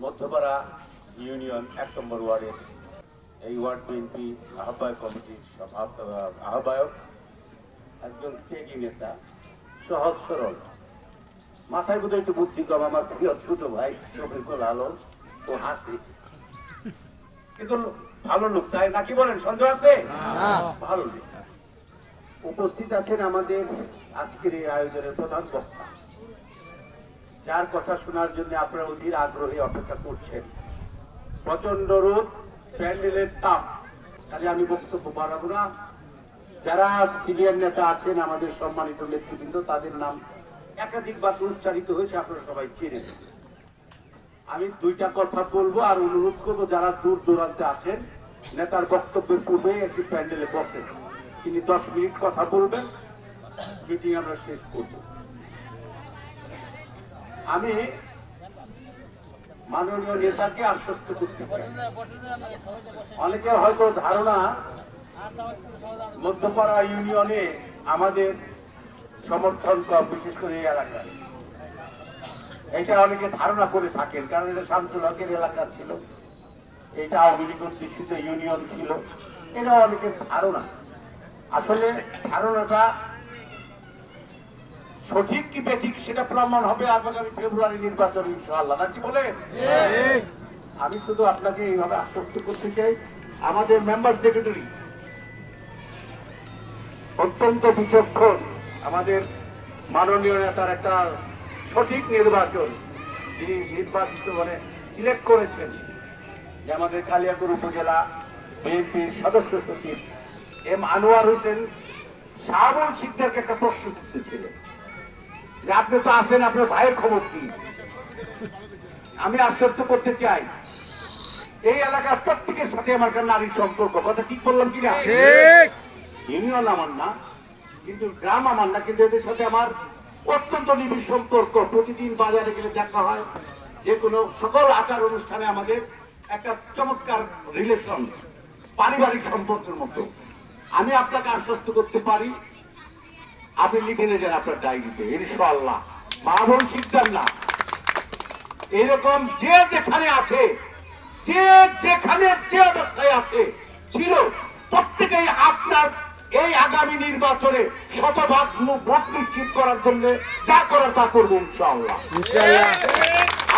Madhyapara union এক নম্বর ওয়ার্ডের এই ওয়ার্ড বিএনপি আহ্বায়ক কমিটির আহ্বায়ক একজন ত্যাগী নেতা সহজ সরল। মাথায় বোধহয় একটু বুদ্ধি কম আমার প্রিয় ছোট ভাই চোখের কোল আলো ও হাসি। কিন্তু ভালো লোক তাই নাকি বলেন সন্দেহ আছে? ভালো লোক। উপস্থিত আছেন আমাদের আজকের এই আয়োজনের প্রধান বক্তা। যার কথা শোনার জন্য আপনারা অধীর আগ্রহে অপেক্ষা করছেন। প্রচণ্ড রোদ, প্যান্ডেলের তাপ। কাজে আমি বক্তব্য বাড়াবো না। যারা সিনিয়র নেতা আছেন, আমাদের সম্মানিত নেতৃবৃন্দ, তাদের নাম একাধিকবার উচ্চারিত হয়েছে, আপনারা সবাই চেনেন আমি দুইটা কথা বলব আর অনুরোধ করব, যারা দূর দূরান্তে আছেন, নেতার বক্তব্যের পূর্বে একটি প্যান্ডেলে বসেন। তিনি দশ মিনিট কথা বলবেন, মিটিং আমরা শেষ করব। আমি মাননীয় নেতাকে আশ্বস্ত করতে চাই। অনেকের হয়তো ধারণা মধ্যপাড়া ইউনিয়নে আমাদের সমর্থন কম, বিশেষ করে এই এলাকায়। এটা অনেকে ধারণা করে থাকেন, কারণ এটা শামসুল হকের এলাকা ছিল। এটা আওয়ামী লীগ ইউনিয়ন ছিল। এটা অনেকের ধারণা। আসলে ধারণাটা সঠিক কি বেঠিক সেটা প্রমাণ হবে আগামী ফেব্রুয়ারি নির্বাচন ইনশাআল্লাহ। নাকি বলে? আমি শুধু আপনাকে এইভাবে আশ্বস্ত করতে চাই। আমাদের মেম্বার সেক্রেটারি অত্যন্ত বিচক্ষণ, আমাদের মাননীয় নেতার একটা সঠিক নির্বাচন তিনি নির্বাচিত মানে সিলেক্ট করেছেন, যে আমাদের কালিয়াপুর উপজেলা বিএনপির সদস্য সচিব এম আনোয়ার হোসেন শাহবুল সিদ্ধারকে একটা প্রশ্ন করতেছিলেন যে আপনি তো আসেন আপনার ভাইয়ের খবর কি? আমি আশ্বস্ত করতে চাই এই এলাকার প্রত্যেকের সাথে আমার নারীর সম্পর্ক। কথা ঠিক বললাম কিনা? ইউনিয়ন আমার না কিন্তু গ্রাম আমার না কিন্তু এদের সাথে আমার অত্যন্ত নিবিড় সম্পর্ক। প্রতিদিন বাজারে গেলে দেখা হয় যে কোনো সকল আচার অনুষ্ঠানে আমাদের একটা চমৎকার রিলেশন পারিবারিক সম্পর্কের মতো। আমি আপনাকে আশ্বস্ত করতে পারি আপনি লিখে নিয়ে যান আপনার ডায়েরিতে ইনশাল্লাহ মা বোন শিখতেন না। এরকম যে যেখানে আছে যে যেখানে যে অবস্থায় আছে ছিল প্রত্যেকেই আপনার এই আগামী নির্বাচনে শতভাগ ভোট নিশ্চিত করার জন্য যা করার তা করব ইনশাআল্লাহ।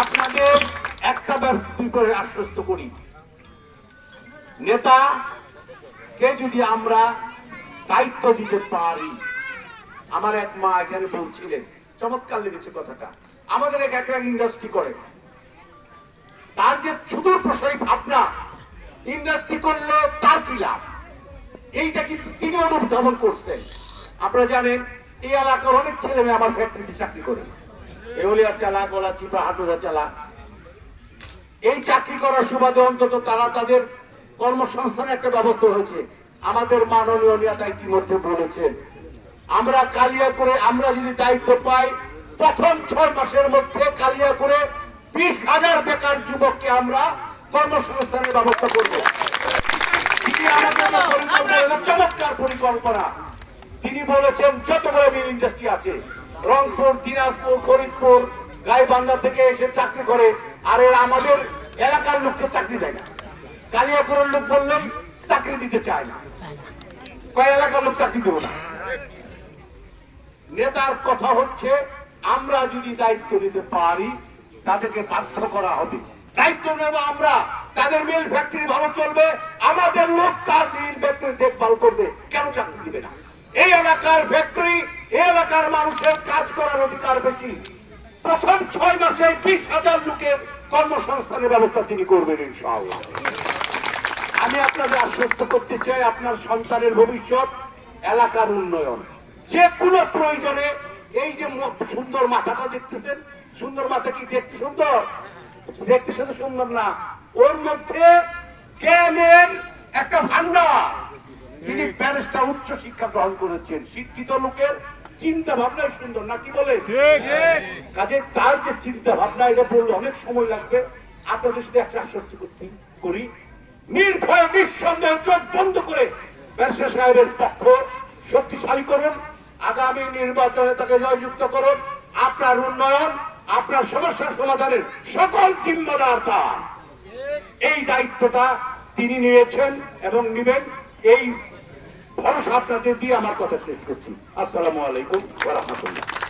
আপনাদের একটা ব্যক্তি করে আশ্বস্ত করি। নেতা কে যদি আমরা দায়িত্ব দিতে পারি আমার এক মা এখানে বলছিলেন, চমৎকার লেগেছে কথাটা। আমাদের এক একটা ইন্ডাস্ট্রি করে। তার যে সুদূর প্রসারী ভাবনা ইন্ডাস্ট্রি করলে, তার কি লাভ? এইটা কিন্তু তিনি অনুধাবন করছেন। আপনারা জানেন, এই এলাকার অনেক ছেলে মেয়ে আমার ফ্যাক্টরিতে চাকরি করে। এওলিয়া চালা, গলা চিপা হাটুরা চালা। এই চাকরি করার সুবাদে অন্তত তারা তাদের কর্মসংস্থানের একটা ব্যবস্থা হয়েছে। আমাদের মাননীয় নেতা ইতিমধ্যে বলেছেন আমরা কালিয়া করে আমরা যদি দায়িত্ব পাই প্রথম ছয় মাসের মধ্যে কালিয়া করে বিশ হাজার বেকার যুবককে আমরা কর্মসংস্থানের ব্যবস্থা করব। তিনি আমাদের পরিকল্পনা চমৎকার পরিকল্পনা। তিনি বলেছেন যতগুলো মিল ইন্ডাস্ট্রি আছে রংপুর দিনাজপুর ফরিদপুর গাইবান্ধা থেকে এসে চাকরি করে আর এরা আমাদের এলাকার লোককে চাকরি দেয় না। কালিয়াপুরের লোক বললেন চাকরি দিতে চায় না। কয় এলাকার লোক চাকরি দেবো না? নেতার কথা হচ্ছে, আমরা যদি দায়িত্ব নিতে পারি, তাদেরকে বাধ্য করা হবে। দায়িত্ব নেব আমরা। তাদের মিল ফ্যাক্টরি ভালো চলবে, আমাদের লোক তার মিল ফ্যাক্টরি দেখভাল করবে। কেন চাকরি দিবে না? এই এলাকার ফ্যাক্টরি, এই এলাকার মানুষের কাজ করার অধিকার বেশি। প্রথম ছয় মাসে বিশ হাজার লোকের কর্মসংস্থানের ব্যবস্থা তিনি করবেন ইনশাআল্লাহ। আমি আপনাদের আশ্বস্ত করতে চাই, আপনার সন্তানের ভবিষ্যৎ, এলাকার উন্নয়ন। যে কোনো প্রয়োজনে এই যে সুন্দর মাথাটা দেখতেছেন? সুন্দর মাথা কি দেখতে সুন্দর? দেখতে শুধু সুন্দর না ওর মধ্যে জ্ঞানের একটা ভান্ডার তিনি ব্যারিস্টার উচ্চ শিক্ষা গ্রহণ করেছেন। শিক্ষিত লোকের চিন্তা ভাবনা সুন্দর না কি বলে? কাজে তার যে চিন্তা ভাবনা এটা বললে অনেক সময় লাগবে। আপনাদের সাথে একটা আশ্বস্ত করতে করি। নির্ভয় নিঃসন্দেহ চোখ বন্ধ করে ব্যারিস্টার সাহেবের পক্ষ শক্তিশালী করুন আগামী নির্বাচনে তাকে জয়যুক্ত করুন। আপনার উন্নয়ন, আপনার সমস্যার সমাধানের সকল জিম্মাদার তার। এই দায়িত্বটা তিনি নিয়েছেন এবং নিবেন। এই ভরসা আপনাদের দিয়ে আমার কথা শেষ করছি। আসসালামু আলাইকুম রাহমাতুল্লাহ।